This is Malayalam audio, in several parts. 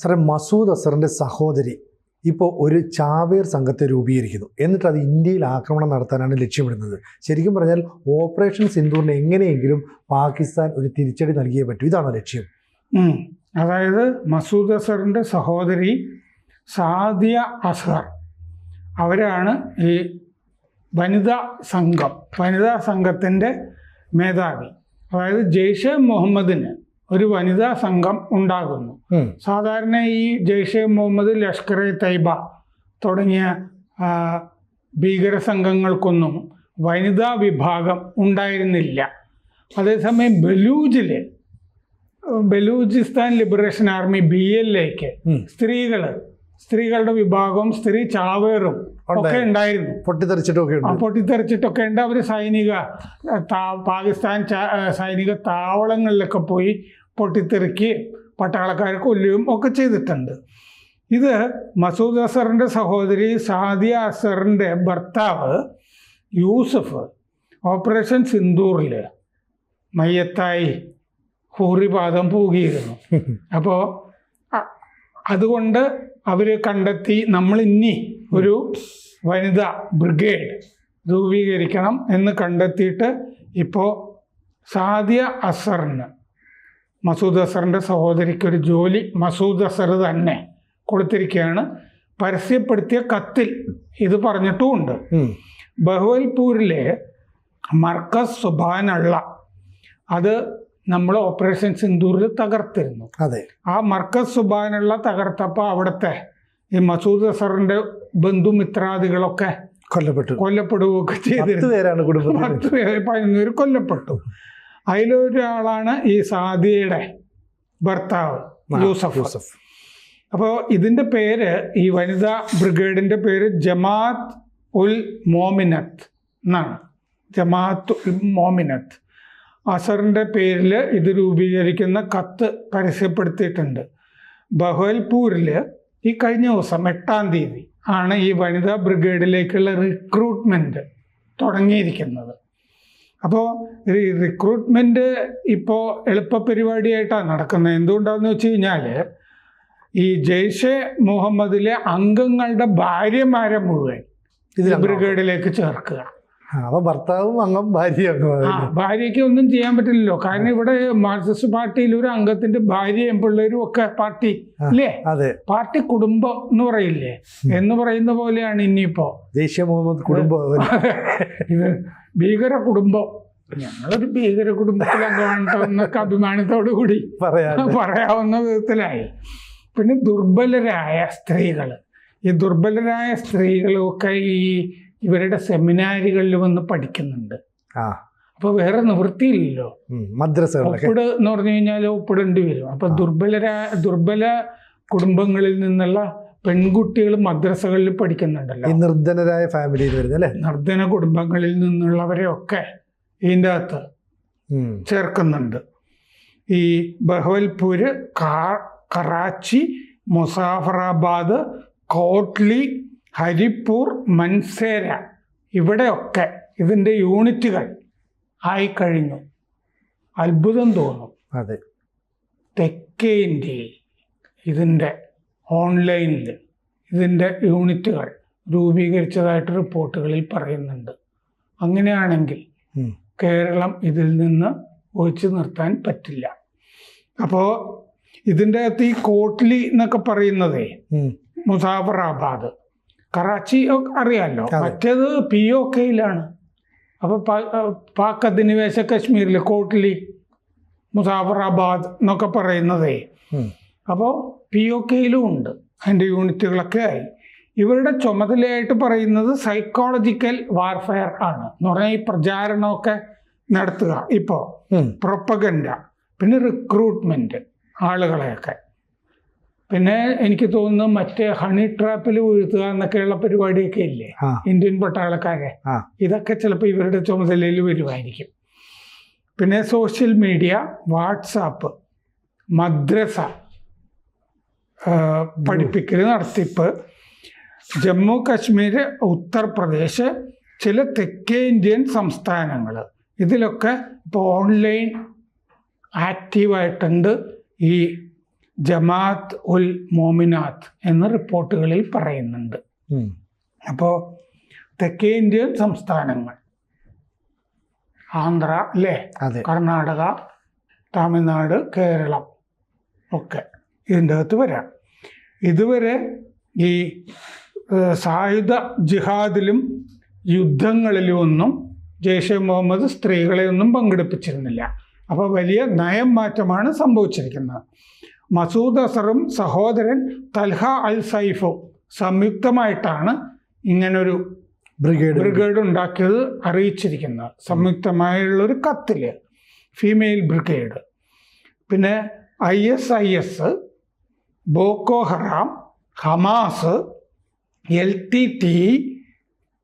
സാറേ മസൂദ് അസറിന്റെ സഹോദരി ഇപ്പോൾ ഒരു ചാവേർ സംഘത്തെ രൂപീകരിക്കുന്നു. എന്നിട്ട് അത് ഇന്ത്യയിൽ ആക്രമണം നടത്താനാണ് ലക്ഷ്യമിടുന്നത്. ശരിക്കും പറഞ്ഞാൽ ഓപ്പറേഷൻ സിന്ദൂറിന് എങ്ങനെയെങ്കിലും പാകിസ്ഥാൻ ഒരു തിരിച്ചടി നൽകിയേ പറ്റൂ. ഇതാണോ ലക്ഷ്യം? അതായത് മസൂദ് അസറിന്റെ സഹോദരി സാദിയ അസർ. അവരാണ് ഈ വനിതാ സംഘം വനിതാ സംഘത്തിന്റെ മേധാവി. അതായത് ജെയ്ഷെ മുഹമ്മദിന് ഒരു വനിതാ സംഘം ഉണ്ടാകുന്നു. സാധാരണ ഈ ജെയ്ഷെ മുഹമ്മദ് ലഷ്കർ എ തൈബ തുടങ്ങിയ ഭീകര സംഘങ്ങൾക്കൊന്നും വനിതാ വിഭാഗം ഉണ്ടായിരുന്നില്ല. അതേസമയം ബലൂജിലെ ബലൂചിസ്ഥാൻ ലിബറേഷൻ ആർമി ബി എല്ലേക്ക് എക്ക് സ്ത്രീകൾ സ്ത്രീകളുടെ വിഭാഗവും സ്ത്രീ ചാവേറും ഒക്കെ ഉണ്ടായിരുന്നു. പൊട്ടിത്തെറിച്ചിട്ടൊക്കെ പൊട്ടിത്തെറിച്ചിട്ടൊക്കെ ഉണ്ട്. അവർ സൈനിക പാകിസ്ഥാൻ സൈനിക താവളങ്ങളിലൊക്കെ പോയി പൊട്ടിത്തെറിക്കുകയും പട്ടാളക്കാരെ കൊല്ലുകയും ഒക്കെ ചെയ്തിട്ടുണ്ട്. ഇത് മസൂദ് അസറിന്റെ സഹോദരി സാദിയ അസറിന്റെ ഭർത്താവ് യൂസഫ് ഓപ്പറേഷൻ സിന്ദൂറിൽ മയ്യത്തായി ഹൂറിപാദം പൂകിയിരുന്നു. അപ്പോൾ അതുകൊണ്ട് അവർ കണ്ടെത്തി നമ്മൾ ഇനി ഒരു വനിതാ ബ്രിഗേഡ് രൂപീകരിക്കണം എന്ന് കണ്ടെത്തിയിട്ട് ഇപ്പോൾ സാദിയ അസറിന് മസൂദ് അസറിന്റെ സഹോദരിക്ക് ഒരു ജോലി മസൂദ് അസർ തന്നെ കൊടുത്തിരിക്കുകയാണ്. പരസ്യപ്പെടുത്തിയ കത്തിൽ ഇത് പറഞ്ഞിട്ടുമുണ്ട്. ബഹവൽപൂരിലെ മർക്കസ് സുബാനുള്ള അത് നമ്മൾ ഓപ്പറേഷൻ സിന്ദൂറിൽ തകർത്തിരുന്നു. അതെ. ആ മർക്കസ് സുബാനുള്ള തകർത്തപ്പോൾ അവിടുത്തെ ഈ മസൂദ് അസറിന്റെ ബന്ധുമിത്രാദികളൊക്കെ കൊല്ലപ്പെട്ടു. കൊല്ലപ്പെടുകയൊക്കെ ചെയ്തിരുന്നു. പത്ത് പേര് പതിനൊന്ന് കൊല്ലപ്പെട്ടു. അതിലൊരാളാണ് ഈ സാദിയയുടെ ഭർത്താവ് യൂസഫ്. യൂസഫ്. അപ്പോൾ ഇതിന്റെ പേര് ഈ വനിതാ ബ്രിഗേഡിന്റെ പേര് ജമാഅത്ത് ഉൽ മോമിനത്ത് എന്നാണ്. ജമാഅത്ത് ഉൽ മോമിനത്ത്. അസറിന്റെ പേരിൽ ഇത് രൂപീകരിക്കുന്ന കത്ത് പരസ്യപ്പെടുത്തിയിട്ടുണ്ട്. ബഹൽപൂരിൽ ഈ കഴിഞ്ഞ ദിവസം എട്ടാം തീയതി ആണ് ഈ വനിതാ ബ്രിഗേഡിലേക്കുള്ള റിക്രൂട്ട്മെന്റ് തുടങ്ങിയിരിക്കുന്നത്. അപ്പോൾ ഈ റിക്രൂട്ട്മെന്റ് ഇപ്പോൾ എളുപ്പ പരിപാടിയായിട്ടാണ് നടക്കുന്നത് എന്തുകൊണ്ടാണെന്ന് വെച്ച് കഴിഞ്ഞാൽ ഈ ജെയ്ഷെ മുഹമ്മദിലെ അംഗങ്ങളുടെ ഭാര്യമാരെ മുഴുവൻ ഇതിലാണ് ബ്രിഗേഡിലേക്ക് ചേർക്കുക. അപ്പൊ ഭർത്താവും അംഗം ഭാര്യ ഭാര്യയ്ക്ക് ഒന്നും ചെയ്യാൻ പറ്റില്ലല്ലോ. കാരണം ഇവിടെ മാർക്സിസ്റ്റ് പാർട്ടിയിൽ ഒരു അംഗത്തിന്റെ ഭാര്യയും പിള്ളേരും ഒക്കെ പാർട്ടി അല്ലേ അതെ. പാർട്ടി കുടുംബം എന്ന് പറയില്ലേ? എന്ന് പറയുന്ന പോലെയാണ് ഇനിയിപ്പോ. ദേശീയ മുഹമ്മദ് കുടുംബം ഇത് ഭീകര കുടുംബം ഞങ്ങളൊരു ഭീകര കുടുംബത്തിൽ അംഗമാണെന്നൊക്കെ അഭിമാനത്തോടു കൂടി പറയാ പറയാവുന്ന വിധത്തിലായി. പിന്നെ ദുർബലരായ സ്ത്രീകൾ ഈ ദുർബലരായ സ്ത്രീകളൊക്കെ ഈ ഇവരുടെ സെമിനാരുകളിൽ വന്ന് പഠിക്കുന്നുണ്ട്. അപ്പൊ വേറെ നിവൃത്തിയില്ലല്ലോ. മദ്രസ ഒപ്പിട് എന്ന് പറഞ്ഞു കഴിഞ്ഞാൽ ഒപ്പിടേണ്ടി വരും. അപ്പൊ ദുർബലരായ ദുർബല കുടുംബങ്ങളിൽ നിന്നുള്ള പെൺകുട്ടികൾ മദ്രസകളിൽ പഠിക്കുന്നുണ്ടല്ലോ. ഈ നിർധനരായ ഫാമിലിയിൽ വരുന്നത് അല്ലേ നിർധന കുടുംബങ്ങളിൽ നിന്നുള്ളവരെയൊക്കെ ഇതിന്റെ അകത്ത്. ചേർക്കുന്നുണ്ട്. ഈ ബഹവൽപൂര് കറാച്ചി മുസാഫറാബാദ് കോട്ട്ലി ഹരിപ്പൂർ മൻസേര ഇവിടെയൊക്കെ ഇതിന്റെ യൂണിറ്റുകൾ ആയിക്കഴിഞ്ഞു. അത്ഭുതം തോന്നും. അതെ. തെക്കേ ഇന്ത്യയിൽ ഇതിന്റെ ഓൺലൈനിൽ ഇതിന്റെ യൂണിറ്റുകൾ രൂപീകരിച്ചതായിട്ട് റിപ്പോർട്ടുകളിൽ പറയുന്നുണ്ട്. അങ്ങനെയാണെങ്കിൽ കേരളം ഇതിൽ നിന്ന് ഒഴിച്ചു നിർത്താൻ പറ്റില്ല. അപ്പോൾ ഇതിന്റെ അകത്ത് ഈ കോട്ട്ലി എന്നൊക്കെ പറയുന്നതേ. മുസാഫറാബാദ്. കറാച്ചി ഒക്കെ അറിയാമല്ലോ മറ്റേത് പി ഒ കെയിലാണ് അപ്പോൾ പാക് അധിനിവേശ കശ്മീരിൽ കോട്ട്ലി മുസാഫറാബാദ് എന്നൊക്കെ പറയുന്നതേ. അപ്പോ അപ്പോൾ പി ഒ കെയിലും ഉണ്ട്. അതിന്റെ യൂണിറ്റുകളൊക്കെ ആയി. ഇവരുടെ ചുമതലയായിട്ട് പറയുന്നത് സൈക്കോളജിക്കൽ വാർഫെയർ ആണ്. എന്ന് പറഞ്ഞാൽ ഈ പ്രചാരണമൊക്കെ നടത്തുക. ഇപ്പോൾ. പ്രൊപ്പഗൻഡ പിന്നെ റിക്രൂട്ട്മെന്റ് ആളുകളെയൊക്കെ. പിന്നെ എനിക്ക് തോന്നുന്നു മറ്റേ ഹണി ട്രാപ്പിൽ വീഴ്ത്തുക എന്നൊക്കെയുള്ള പരിപാടിയൊക്കെ ഇല്ലേ? ഇന്ത്യൻ പട്ടാളക്കാരെ. ഇതൊക്കെ ചിലപ്പോൾ ഇവരുടെ ചുമതലയിൽ വരുമായിരിക്കും. പിന്നെ സോഷ്യൽ മീഡിയ വാട്സാപ്പ് മദ്രസ പഠിപ്പിക്കൽ നടത്തിപ്പ് ജമ്മു കാശ്മീർ ഉത്തർപ്രദേശ് ചില തെക്കേ ഇന്ത്യൻ സംസ്ഥാനങ്ങൾ ഇതിലൊക്കെ ഇപ്പോൾ ഓൺലൈൻ ആക്റ്റീവായിട്ടുണ്ട് ഈ ജമാഅത്ത് ഉൽ മോമിനാത്ത് എന്ന റിപ്പോർട്ടുകളിൽ പറയുന്നുണ്ട്. അപ്പോൾ തെക്കേ ഇന്ത്യൻ സംസ്ഥാനങ്ങൾ. ആന്ധ്ര അല്ലേ കർണാടക തമിഴ്നാട് കേരളം ഒക്കെ. ഇതിന്റെ അകത്ത് വരാം. ഇതുവരെ ഈ സായുധ ജിഹാദിലും യുദ്ധങ്ങളിലും ഒന്നും ജെയ്ഷെ മുഹമ്മദ് സ്ത്രീകളെ ഒന്നും പങ്കെടുപ്പിച്ചിരുന്നില്ല. അപ്പോൾ വലിയ നയം മാറ്റമാണ് സംഭവിച്ചിരിക്കുന്നത്. മസൂദ് അസറും സഹോദരൻ തൽഹ അൽ സൈഫും സംയുക്തമായിട്ടാണ് ഇങ്ങനൊരു ബ്രിഗേഡ് ബ്രിഗേഡ് ഉണ്ടാക്കിയത് അറിയിച്ചിരിക്കുന്നത്. സംയുക്തമായുള്ളൊരു കത്തിൽ ഫീമെയിൽ ബ്രിഗേഡ്. പിന്നെ I S I S Boko Haram Hamas L T T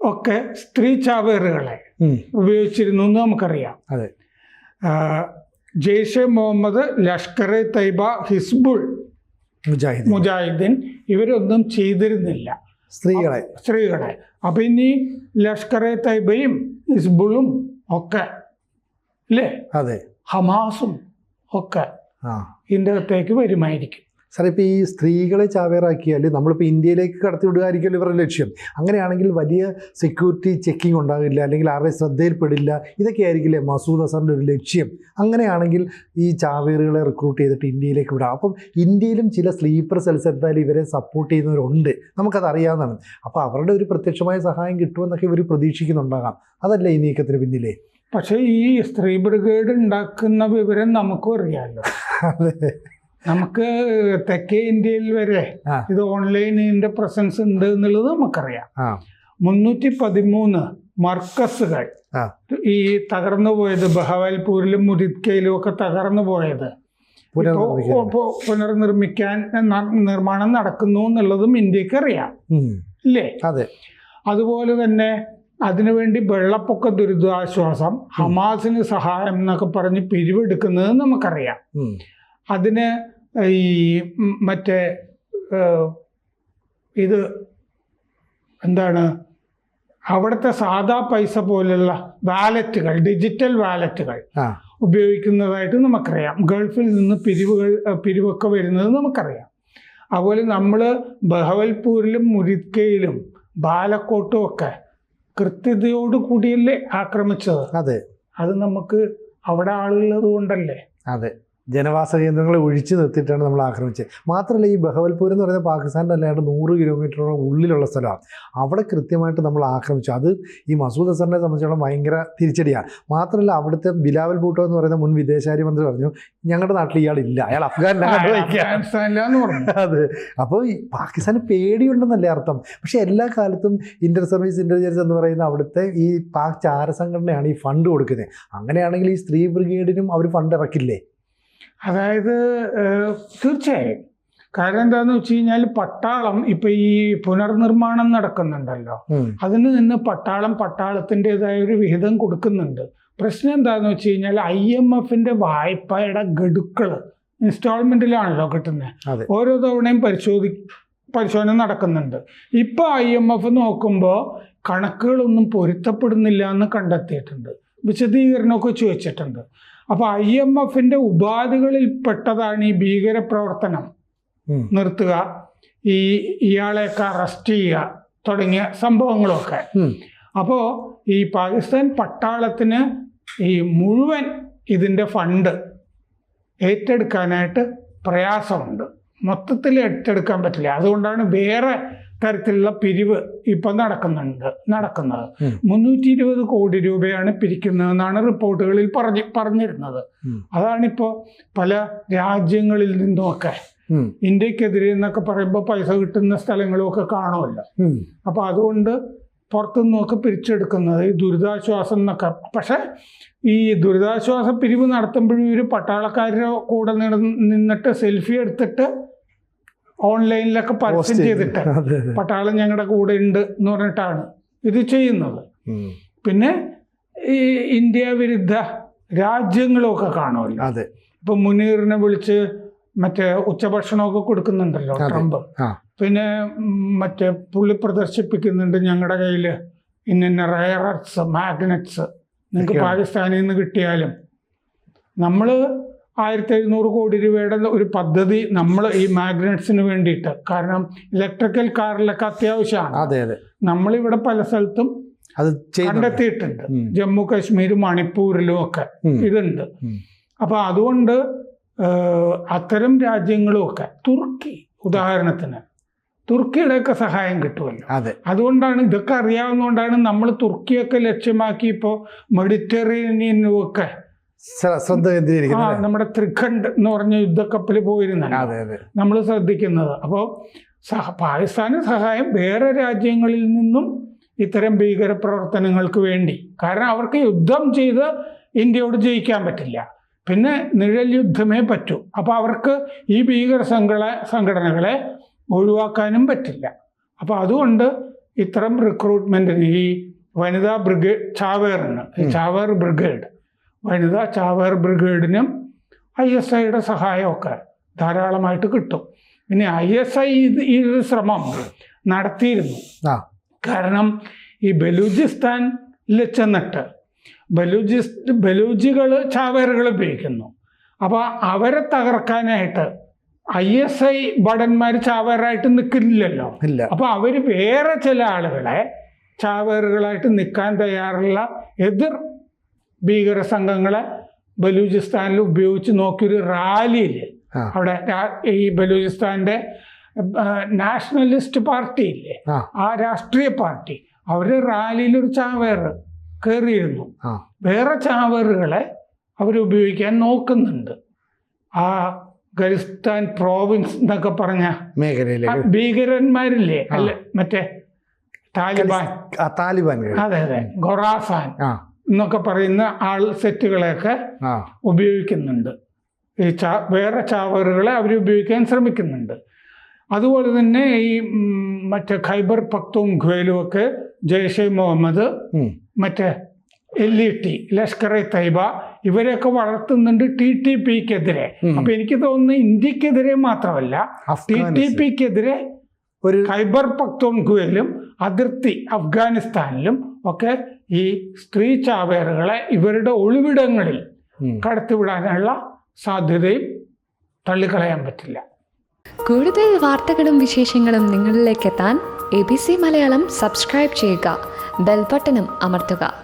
ഒക്കെ സ്ത്രീ ചാവേറുകളെ ഉപയോഗിച്ചിരുന്നു എന്ന് നമുക്കറിയാം. അതെ. ജെയ്ഷെ മുഹമ്മദ് ലഷ്കർ എ തൈബ ഹിസ്ബുൾ മുജാഹിദ് മുജാഹിദ്ദീൻ ഇവരൊന്നും ചെയ്തിരുന്നില്ല. സ്ത്രീകളെ. സ്ത്രീകളെ. അപ്പൊ ഇനി ലഷ്കർ എ തൈബയും ഹിസ്ബുളും ഒക്കെ അല്ലേ അതെ. ഹമാസും ഒക്കെ ഇതിന്റെ അകത്തേക്ക് വരുമായിരിക്കും. സാറേ ഇപ്പോൾ ഈ സ്ത്രീകളെ ചാവേറാക്കിയാൽ നമ്മളിപ്പോൾ ഇന്ത്യയിലേക്ക് കടത്തി വിടുകയായിരിക്കുമല്ലോ ഇവരുടെ ലക്ഷ്യം. അങ്ങനെയാണെങ്കിൽ വലിയ സെക്യൂരിറ്റി ചെക്കിംഗ് ഉണ്ടാകില്ല അല്ലെങ്കിൽ ആരുടെ ശ്രദ്ധയിൽപ്പെടില്ല ഇതൊക്കെ ആയിരിക്കില്ലേ മസൂദ് അസറിന്റെ ഒരു ലക്ഷ്യം. അങ്ങനെയാണെങ്കിൽ ഈ ചാവേറുകളെ റിക്രൂട്ട് ചെയ്തിട്ട് ഇന്ത്യയിലേക്ക് വിടാം. അപ്പം ഇന്ത്യയിലും ചില സ്ലീപ്പർ സെൽസ് എന്തായാലും ഇവരെ സപ്പോർട്ട് ചെയ്യുന്നവരുണ്ട്. നമുക്കത് അറിയാവുന്നതാണ് അപ്പോൾ അവരുടെ ഒരു പ്രത്യക്ഷമായ സഹായം കിട്ടുമെന്നൊക്കെ ഇവർ പ്രതീക്ഷിക്കുന്നുണ്ടാകാം. അതല്ലേ ഈ നീക്കത്തിന് പിന്നിലേ? പക്ഷേ ഈ സ്ത്രീ ബ്രിഗേഡ് ഉണ്ടാക്കുന്ന വിവരം നമുക്കും അറിയാമല്ലോ അതെ. നമുക്ക് തെക്കേ ഇന്ത്യയിൽ വരെ ഇത് ഓൺലൈനിന്റെ പ്രസൻസ് ഉണ്ട് എന്നുള്ളത് നമുക്കറിയാം. മുന്നൂറ്റി പതിമൂന്ന് മർക്കസുകൾ. ഈ തകർന്നു പോയത് ബഹവൽപൂരിലും മുരിക്കയിലും ഒക്കെ തകർന്നു പോയത്. പുനർനിർമ്മിക്കാൻ. നിർമ്മാണം നടക്കുന്നു എന്നുള്ളതും ഇന്ത്യയ്ക്ക് അറിയാം. അല്ലേ ഇല്ലേ? അതെ. അതുപോലെ തന്നെ അതിനുവേണ്ടി വെള്ളപ്പൊക്ക ദുരിതാശ്വാസം ഹമാസിന് സഹായം എന്നൊക്കെ പറഞ്ഞ് പിരിവെടുക്കുന്നത് നമുക്കറിയാം. അതിന് ഈ മറ്റേ ഇത് എന്താണ്? അവിടുത്തെ സാധാ പൈസ പോലുള്ള വാലറ്റുകൾ ഡിജിറ്റൽ വാലറ്റുകൾ ഉപയോഗിക്കുന്നതായിട്ട് നമുക്കറിയാം. ഗൾഫിൽ നിന്ന് പിരിവുകൾ പിരിവൊക്കെ വരുന്നത് നമുക്കറിയാം. അതുപോലെ നമ്മൾ ബഹവൽപൂരിലും മുരിക്കയിലും ബാലക്കോട്ടും ഒക്കെ കൃത്യതയോട് കൂടിയല്ലേ ആക്രമിച്ചത്. അതെ. അത് നമുക്ക് അവിടെ ആളുള്ളത് കൊണ്ടല്ലേ? അതെ. ജനവാസ കേന്ദ്രങ്ങളെ ഒഴിച്ചു നിർത്തിയിട്ടാണ് നമ്മൾ ആക്രമിച്ചത്. മാത്രമല്ല ഈ ബഹവൽപൂർ എന്ന് പറയുന്നത് പാകിസ്ഥാന്റെ അല്ലാണ്ട് നൂറ് കിലോമീറ്ററോളം ഉള്ളിലുള്ള സ്ഥലമാണ്. അവിടെ കൃത്യമായിട്ട് നമ്മൾ ആക്രമിച്ചു. അത് ഈ മസൂദ് അസറിനെ സംബന്ധിച്ചിടത്തോളം ഭയങ്കര തിരിച്ചടിയാണ്. മാത്രമല്ല അവിടുത്തെ ബിലാവൽ ഭൂട്ടോ എന്ന് പറയുന്ന മുൻ വിദേശകാര്യമന്ത്രി പറഞ്ഞു ഞങ്ങളുടെ നാട്ടിൽ ഇയാളില്ല അയാൾ അഫ്ഗാനിലാണ് അതെ. അപ്പോൾ ഈ പാകിസ്ഥാന് പേടിയുണ്ടെന്നല്ലേ അർത്ഥം? പക്ഷേ എല്ലാ കാലത്തും ഇന്റർ സർവീസ് ഇന്റലിജൻസ് എന്ന് പറയുന്ന അവിടുത്തെ ഈ പാക് ചാരസംഘടനയാണ് ഈ ഫണ്ട് കൊടുക്കുന്നത്. അങ്ങനെയാണെങ്കിൽ ഈ സ്ത്രീ ബ്രിഗേഡിനും അവർ ഫണ്ട് ഇറക്കില്ലേ? അതായത് തീർച്ചയായും. കാരണം എന്താന്ന് വെച്ച് കഴിഞ്ഞാൽ പട്ടാളം ഇപ്പൊ ഈ പുനർനിർമ്മാണം നടക്കുന്നുണ്ടല്ലോ. അതിൽ അതിന് നിന്ന് പട്ടാളം പട്ടാളത്തിന്റെതായ ഒരു വിഹിതം കൊടുക്കുന്നുണ്ട്. പ്രശ്നം എന്താന്ന് വെച്ച് കഴിഞ്ഞാൽ ഐ എം എഫിന്റെ വായ്പയുടെ ഗഡുക്കൾ ഇൻസ്റ്റാൾമെന്റിലാണല്ലോ കിട്ടുന്നത് ഓരോ തവണയും പരിശോധി പരിശോധന നടക്കുന്നുണ്ട്. ഇപ്പൊ ഐ എം എഫ് നോക്കുമ്പോൾ കണക്കുകളൊന്നും പൊരുത്തപ്പെടുന്നില്ല എന്ന് കണ്ടെത്തിയിട്ടുണ്ട്. വിശദീകരണമൊക്കെ ചോദിച്ചിട്ടുണ്ട്. അപ്പോൾ ഐ എം എഫിന്റെ ഉപാധികളിൽ പെട്ടതാണ് ഈ ഭീകരപ്രവർത്തനം. പ്രവർത്തനം നിർത്തുക. ഈ ഇയാളെയൊക്കെ അറസ്റ്റ് ചെയ്യുക. തുടങ്ങിയ സംഭവങ്ങളൊക്കെ. അപ്പോ അപ്പോൾ ഈ പാകിസ്ഥാൻ പട്ടാളത്തിന് ഈ മുഴുവൻ ഇതിന്റെ ഫണ്ട് ഏറ്റെടുക്കാനായിട്ട് പ്രയാസമുണ്ട്. മൊത്തത്തിൽ ഏറ്റെടുക്കാൻ പറ്റില്ല. അതുകൊണ്ടാണ് വേറെ തരത്തിലുള്ള പിരിവ് ഇപ്പം നടക്കുന്നുണ്ട് നടക്കുന്നത്. മുന്നൂറ്റി ഇരുപത് കോടി രൂപയാണ് പിരിക്കുന്നതെന്നാണ് റിപ്പോർട്ടുകളിൽ പറഞ്ഞ് പറഞ്ഞിരുന്നത് അതാണിപ്പോ അതാണിപ്പോൾ പല രാജ്യങ്ങളിൽ നിന്നുമൊക്കെ. ഇന്ത്യക്കെതിരെ എന്നൊക്കെ പറയുമ്പോൾ പൈസ കിട്ടുന്ന സ്ഥലങ്ങളും ഒക്കെ കാണുമല്ലോ. അപ്പോൾ അതുകൊണ്ട് പുറത്തുനിന്നൊക്കെ പിരിച്ചെടുക്കുന്നത് ഈ ദുരിതാശ്വാസം എന്നൊക്കെ പക്ഷേ ഈ ദുരിതാശ്വാസ പിരിവ് നടത്തുമ്പോഴും ഇവർ പട്ടാളക്കാരുടെ കൂടെ നിന്നിട്ട് സെൽഫി എടുത്തിട്ട് ഓൺലൈനിലൊക്കെ പരസ്യം ചെയ്തിട്ട് പട്ടാളം ഞങ്ങളുടെ കൂടെ ഉണ്ട് എന്ന് പറഞ്ഞിട്ടാണ് ഇത് ചെയ്യുന്നത്. പിന്നെ ഈ ഇന്ത്യ വിരുദ്ധ രാജ്യങ്ങളൊക്കെ കാണുമല്ലോ. അതെ. ഇപ്പൊ മുനീറിനെ വിളിച്ച് മറ്റേ ഉച്ചഭക്ഷണമൊക്കെ കൊടുക്കുന്നുണ്ടല്ലോ. ട്രംപ്. പിന്നെ മറ്റേ പുള്ളി പ്രദർശിപ്പിക്കുന്നുണ്ട് ഞങ്ങളുടെ കയ്യിൽ ഇന്ന റയറട്സ് മാഗ്നറ്റ്സ് നിങ്ങൾക്ക് പാകിസ്ഥാനിൽ നിന്ന് കിട്ടിയാലും. നമ്മൾ ആയിരത്തി എഴുന്നൂറ് കോടി രൂപയുടെ ഒരു പദ്ധതി നമ്മൾ ഈ മാഗ്നറ്റ്സിന് വേണ്ടിയിട്ട്. കാരണം ഇലക്ട്രിക്കൽ കാറിലൊക്കെ അത്യാവശ്യമാണ്. അതെ അതെ. നമ്മളിവിടെ പല സ്ഥലത്തും അത് കണ്ടെത്തിയിട്ടുണ്ട്. ജമ്മു കാശ്മീരും മണിപ്പൂരിലും ഒക്കെ. ഇതുണ്ട്. അപ്പൊ അതുകൊണ്ട് അത്തരം രാജ്യങ്ങളും ഒക്കെ തുർക്കി ഉദാഹരണത്തിന് തുർക്കിയുടെയൊക്കെ സഹായം കിട്ടുമല്ലോ. അതെ. അതുകൊണ്ടാണ് ഇതൊക്കെ അറിയാവുന്നതുകൊണ്ടാണ് നമ്മൾ തുർക്കിയൊക്കെ ലക്ഷ്യമാക്കി ഇപ്പോൾ മെഡിറ്ററേനിയനും ഒക്കെ ശ്രദ്ധ ആ കേന്ദ്രീകരിക്കുന്നത്? നമ്മുടെ ത്രിഖണ്ഡ് എന്ന് പറഞ്ഞ യുദ്ധക്കപ്പൽ അതെ അതെ. നമ്മൾ ശ്രദ്ധിക്കുന്നത്. അപ്പോൾ സഹ പാകിസ്ഥാന് സഹായം വേറെ രാജ്യങ്ങളിൽ നിന്നും ഇത്തരം ഭീകര പ്രവർത്തനങ്ങൾക്ക് വേണ്ടി. കാരണം അവർക്ക് യുദ്ധം ചെയ്ത് ഇന്ത്യയോട് ജയിക്കാൻ പറ്റില്ല. പിന്നെ നിഴൽ യുദ്ധമേ പറ്റൂ. അപ്പോൾ അവർക്ക് ഈ ഭീകര സംഘട സംഘടനകളെ ഒഴിവാക്കാനും പറ്റില്ല. അപ്പോൾ അതുകൊണ്ട് ഇത്തരം റിക്രൂട്ട്മെന്റിന് ഈ വനിതാ ബ്രിഗേഡ് ചാവേറിന് ചാവേർ ബ്രിഗേഡ് വനിതാ ചാവേർ ബ്രിഗേഡിനും ഐ എസ് ഐയുടെ സഹായമൊക്കെ ധാരാളമായിട്ട് കിട്ടും. പിന്നെ ഐ എസ് ഐ ഈ ഒരു ശ്രമം നടത്തിയിരുന്നു. കാരണം ഈ ബലൂചിസ്ഥാനിൽ ചെന്നിട്ട് ബലൂചിസ് ബലൂജികൾ ചാവേറുകൾ ഉപയോഗിക്കുന്നു. അപ്പോൾ അവരെ തകർക്കാനായിട്ട് ഐ എസ് ഐ ഭടന്മാർ ചാവേറായിട്ട് നിൽക്കില്ലല്ലോ ഇല്ല. അപ്പോൾ അവർ വേറെ ചില ആളുകളെ ചാവേറുകളായിട്ട് നിൽക്കാൻ തയ്യാറുള്ള എതിർ ഭീകര സംഘങ്ങളെ ബലൂചിസ്ഥാനിൽ ഉപയോഗിച്ച് നോക്കിയൊരു റാലിയിൽ അവിടെ ഈ ബലൂചിസ്ഥാന്റെ നാഷണലിസ്റ്റ് പാർട്ടി ഇല്ലേ? ആ. രാഷ്ട്രീയ പാർട്ടി അവരുടെ റാലിയിൽ ഒരു ചാവേറ് കയറിയിരുന്നു. വേറെ ചാവേറുകളെ അവരുപയോഗിക്കാൻ നോക്കുന്നുണ്ട്. ആ ഖലിസ്ഥാൻ പ്രോവിൻസ് എന്നൊക്കെ പറഞ്ഞ മേഖലയിലെ ഭീകരന്മാരില്ലേ? അല്ല മറ്റേ താലിബാൻ. താലിബാൻ അതെ അതെ. ഖൊറാസാൻ. എന്നൊക്കെ പറയുന്ന ആൾ സെറ്റുകളെയൊക്കെ ഉപയോഗിക്കുന്നുണ്ട്. ഈ ചാ വേറെ ചാവറുകളെ അവർ ഉപയോഗിക്കാൻ ശ്രമിക്കുന്നുണ്ട്. അതുപോലെ തന്നെ ഈ മറ്റേ ഖൈബർ പക്തും ഖ്വേലും ഒക്കെ ജയ്ഷെ മുഹമ്മദ്. മറ്റേ L E T Lashkar e Taiba ഇവരെയൊക്കെ വളർത്തുന്നുണ്ട് ടി ടി പിക്കെതിരെ. അപ്പൊ എനിക്ക് തോന്നുന്നു ഇന്ത്യക്കെതിരെ മാത്രമല്ല ടി ടി പിക്കെതിരെ ഒരു ഖൈബർ പക്തൂൺഖുവയിലും അതിർത്തി അഫ്ഗാനിസ്ഥാനിലും ഒക്കെ ഈ സ്ത്രീ ചാവേറുകളെ ഇവരുടെ ഒളിവിടങ്ങളിൽ. കടത്തിവിടാനുള്ള സാധ്യതയും തള്ളിക്കളയാൻ പറ്റില്ല. കൂടുതൽ വാർത്തകളും വിശേഷങ്ങളും നിങ്ങളിലേക്ക് എത്താൻ A B C Malayalam subscribe ചെയ്യുക. ബെൽബട്ടനും അമർത്തുക.